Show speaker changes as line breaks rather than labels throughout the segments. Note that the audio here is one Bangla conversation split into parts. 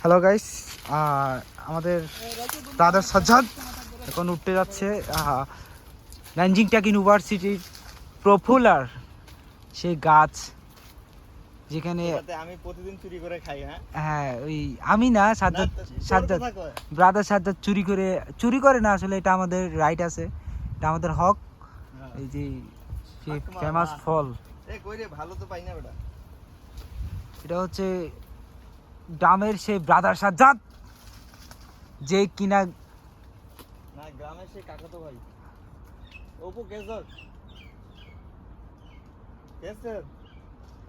হ্যালো গাইস আমাদের ব্রাদার সাজ্জাদ এখন উঠতে যাচ্ছে ন্যানজিং টেক ইউনিভার্সিটির প্রফুলার সেই গাছ যেখানে
আমি প্রতিদিন চুরি করে খাই হ্যাঁ?
হ্যাঁ ওই আমি না সাজ্জাদ সাজ্জাদ ব্রাদার সাজ্জাদ চুরি করে চুরি করে না আসলে এটা আমাদের রাইট আছে এটা আমাদের হক
হ্যাঁ।
এই যে। ফেমাস ফল।
এ কই রে ভালো তো পাই না বেটা।
এটা হচ্ছে ডামের সেই ব্রাদার সাজ্জাদ যে কিনা
না গ্রামের সেই কাকা তো ভাই। অপু কেসর কেসর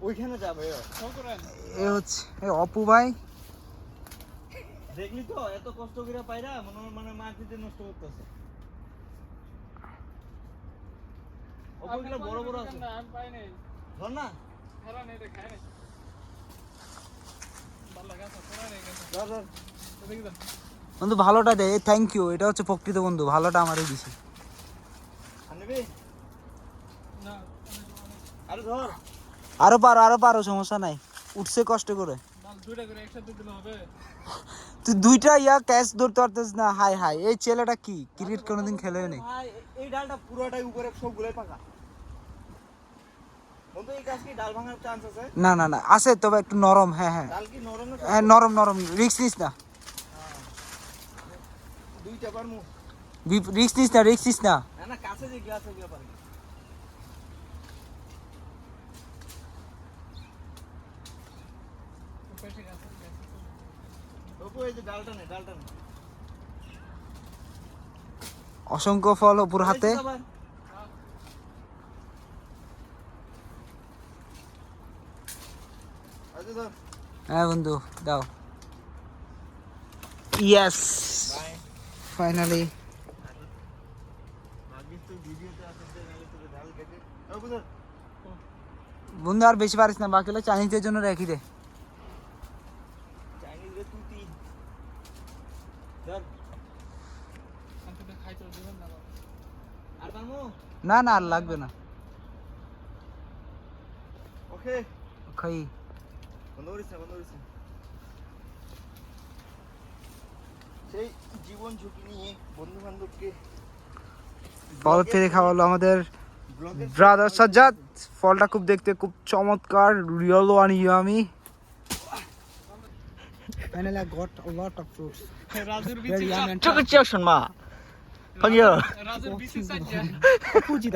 ওইখানে যাবে
এ হচ্ছে এ অপু ভাই।
দেখলি তো এত কষ্ট করে পাইরা মনে মানে মাটিতে নষ্ট করতেছে। ওগুলো বড় বড় আছে। ধর না। ধর, ধর।
বন্ধু ভালোটা দে থ্যাংক ইউ এটা হচ্ছে প্রকৃত বন্ধু ভালোটা আমারই দিছে।
আর
পারো আরও পারো সমস্যা নাই। উঠছে কষ্ট করে। তুই দুইটা ইয়া ক্যাচ ধরতে পারতেস না হাই হাই। এই ছেলেটা কি? ক্রিকেট কোনোদিন খেলেও নেই।
এই ডালটা পুরোটাই উপরে সবগুলোই পাকা বন্ধু এই গাছ কি ডাল ভাঙার চান্স আছে
না না না আছে তবে একটু নরম হ্যাঁ হ্যাঁ। হ্যাঁ নরম নরম রিক্স নিস না। রিক্স নিস না রিক্স নিস না।
না না কাছে যে গাছ ওগুলো পারে তবু এই যে ডালটা নে ডালটা নে
অসংখ্য ফল অপুর হাতে
এই যে আবার। আচ্ছা ধর
হ্যাঁ বন্ধু দাও। ইয়েস ফাইনালি বন্ধু আর বেশি পারিস না বাকি চাইনিজের জন্য রেখে দে। না না আর লাগবে না।
ওকে
খাই।
বন্ধ করিস বন্ধ সেই জীবন ঝুঁকি নিয়ে বন্ধু বান্ধবকে
ফেলে খাওয়ালো আমাদের ব্রাদার সাজ্জাদ। ফলটা খুব দেখতে খুব চমৎকার real one yummy finally I got a lot of fruits
রাজুর বিচি চক চক শুন মা রাজুর বিচি
সাজ্জাদ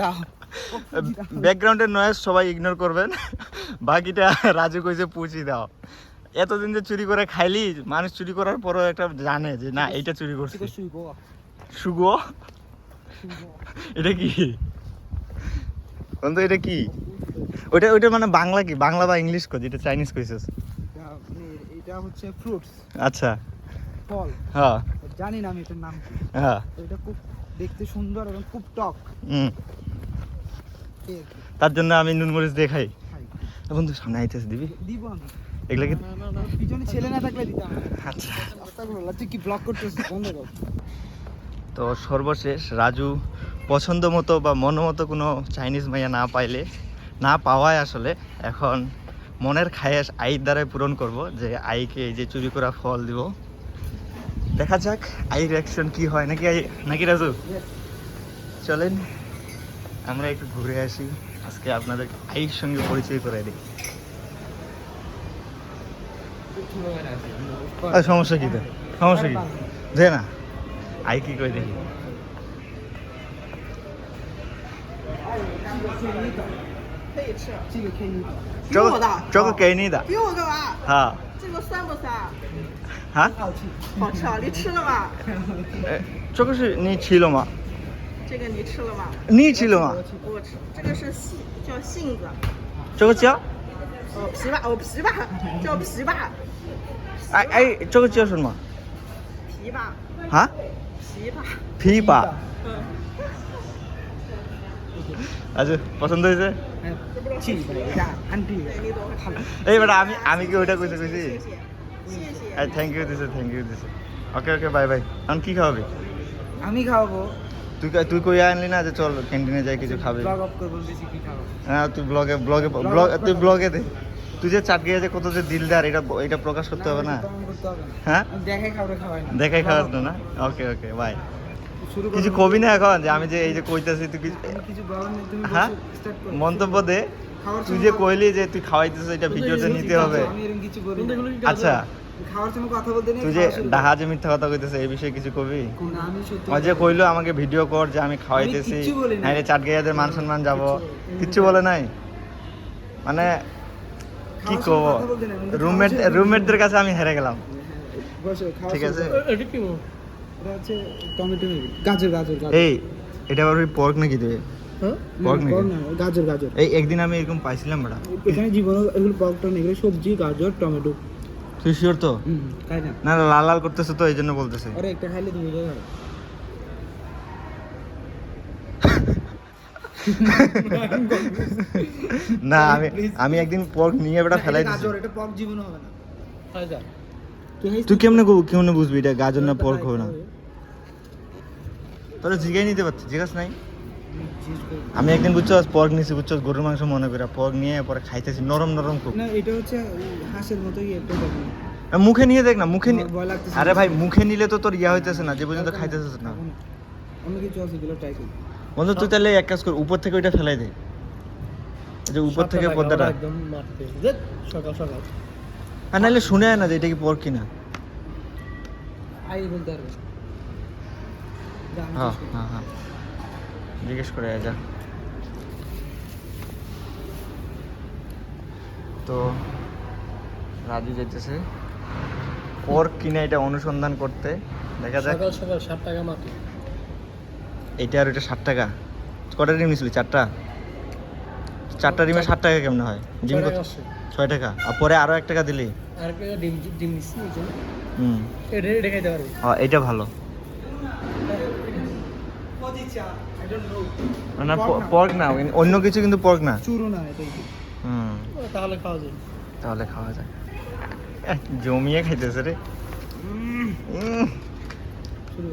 দাও
ব্যাকগ্রাউন্ডের নয়েজ সবাই ইগনোর করবেন। বাকিটা রাজু কইছে পুচি দাও। এতদিন যে চুরি করে খাইলি মানুষ চুরি করার পরও একটা জানে যে না এইটা চুরি করছে। সুগো এটা কি? বন্ধু এটা কি? ওটা ওটা মানে বাংলা কি? বাংলা বা ইংলিশ কো যেটা চাইনিজ কইছিস।
এটা হচ্ছে ফ্রুটস।
আচ্ছা।
ফল।
হ্যাঁ।
জানি না আমি এটার নাম কি।
হ্যাঁ।
এটা খুব দেখতে সুন্দর এবং খুব টক।
হুম। তার জন্য আমি নুন মরিচ দিয়ে খাই
খাই।
বন্ধু সামনে আইতেছে দিবি? এগুলা কি
পিছনে ছেলে না থাকলে দিতাম।
আচ্ছা।
তুই কি ব্লক করতেছিস? বন্ধ কর।
তো সর্বশেষ রাজু পছন্দ মতো বা মন মতো কোনো চাইনিজ মাইয়া না পাইলে না পাওয়ায় আসলে এখন মনের খায়াস আইর দ্বারাই পূরণ করব যে আইকে এই যে চুরি করা ফল দিব। দেখা যাক আই রিয়াকশন কি হয়। নাকি আই নাকি রাজু? চলেন আমরা একটু ঘুরে আসি। আজকে আপনাদের আইর সঙ্গে পরিচয় করে দিই আর সমস্যা কি তো সমস্যা কি যে না আই কি করে দেখি
可以吃，
这个可以
这个这个给你的
给我干嘛？
啊
这个酸不酸？
啊
好吃
好吃啊！你吃了吗？
哎这个是你吃了吗
这个你吃了吗？
你吃了吗
我吃，这个是杏，叫杏子，
这个叫
哦枇杷，哦枇杷，叫枇杷，
哎哎这个叫什么
枇杷，
啊
枇杷，
枇杷
嗯，
আচ্ছা পছন্দ হয়েছে
ছি এটা আন্টি
对你懂。
ভালো
এই বেটা আমি আমি কি ওইটা কইতে কইছি
谢谢，谢谢。
এই থ্যাংক ইউ দিছে থ্যাংক ইউ দিছে ওকে ওকে বাই বাই এখন কি খাওয়াবি
আমি খাওয়াবো
তুই তুই কই আনলি না যে চল ক্যান্টিনে যাই কিছু খাবে?
ব্লগ অফ করব বেশি কি খাব?
হ্যাঁ তুই ব্লগে ব্লগে ব্লগ তুই ব্লগে দে। তুই যে চাট গিয়ে যে কত যে দিলদার এটা এটা প্রকাশ করতে হবে না? হ্যাঁ?
দেখাই খাবার খাওয়াই না।
দেখাই খাওয়ার না ওকে ওকে বাই কিছু কবি না এখন? যে আমি যে এই যে কইতাছি তুই কিছু
আমি কিছু বলার নেই তুমি
হ্যাঁ? মন্তব্য দে। তুই যে কইলি যে তুই খাওয়াইতেছিস এটা ভিডিওতে নিতে হবে। আচ্ছা।
খাওয়ার সময় কথা বলতে নেই
তুই যে। ডাহা যে মিথ্যা কথা কইতেছে এই বিষয়ে কিছু কবি?
না, আমি সত্যি
ওই যে কইলো আমাকে ভিডিও কর যে আমি খাওয়াইতেছি নাইলে মান সম্মান যাব। কিচ্ছু বলে নাই। মানে কি কব? রুমমেট রুমমেটদের কাছে আমি হেরে গেলাম। ঠিক আছে?
করো। এটা হচ্ছে টমেটো মেবি গাজর গাজর গাজর।
এই এটা আবার ওই পর্ক নাকি দেবে
হ্যাঁ? গাজর গাজর।
এই একদিন আমি এরকম পাইছিলাম বড়া
এখানে জীবনে এগুলো পকটা নেই এগুলো সবজি গাজর টমেটো।
তুই শিওর তো?
না?
না লাল লাল করতেছে তো এই জন্য বলতেছে।
আরে একটা খাইলে তুমি
না আমি আমি একদিন পর্ক নিয়ে বেটা ফেলাই দিছি
এটা পক জীবনে হবে না। তুই
কেমনে কেমনে বুঝবি এটা গাজর না পর্ক হবে না? তোরা জিগাই নিতে পারছিস জিজ্ঞাস নাই। আমি একদিন বুঝছ পর্ক নিছি বুঝছ? গরুর মাংস মনে করে পর্ক নিয়ে পরে খাইতেছি নরম নরম খুব।
না এটা হচ্ছে হাঁসের মতোই একটা
মুখে নিয়ে দেখ না মুখে। আরে ভাই মুখে নিলে তো তোর ইয়া হইতেছে না যে পর্যন্ত খাইতেছিস না।
অন্য কিছু আছে এগুলো ট্রাই করি।
বন্ধু তুই তাহলে এক কাজ কর উপর থেকে ওইটা ফেলাই দে। যে উপর থেকে পর্দাটা।
সকাল সকাল।
আর নাহলে শুনে না যে এটা কি পর্ক কিনা।
আই বলতে পারবে।
হ্যাঁ হ্যাঁ হ্যাঁ। জিজ্ঞেস করে যা তো রাজু যাইতেছে পর্ক কিনা এটা অনুসন্ধান করতে। দেখা যাক।
সকাল সকাল ষাট টাকা মাত্র।
এটা আর এটা ষাট টাকা। কটা ডিম নিয়েছিলি? চারটা? চারটা ডিমে ষাট টাকা কেমন হয়? ডিম কত? ছয় টাকা। আর পরে আরও এক টাকা দিলি।
আর ডিম ডিম নিচ্ছি
হুম।
এটা এটা খাইতে পারবে।
হ্যাঁ এটা ভালো। না পর্ক না? অন্য কিছু কিন্তু পর্ক না।
চুরো না এটাই
হুম।
তাহলে খাওয়া যায়।
তাহলে খাওয়া যায়। জমিয়ে খাইতেছে রে।
শুরু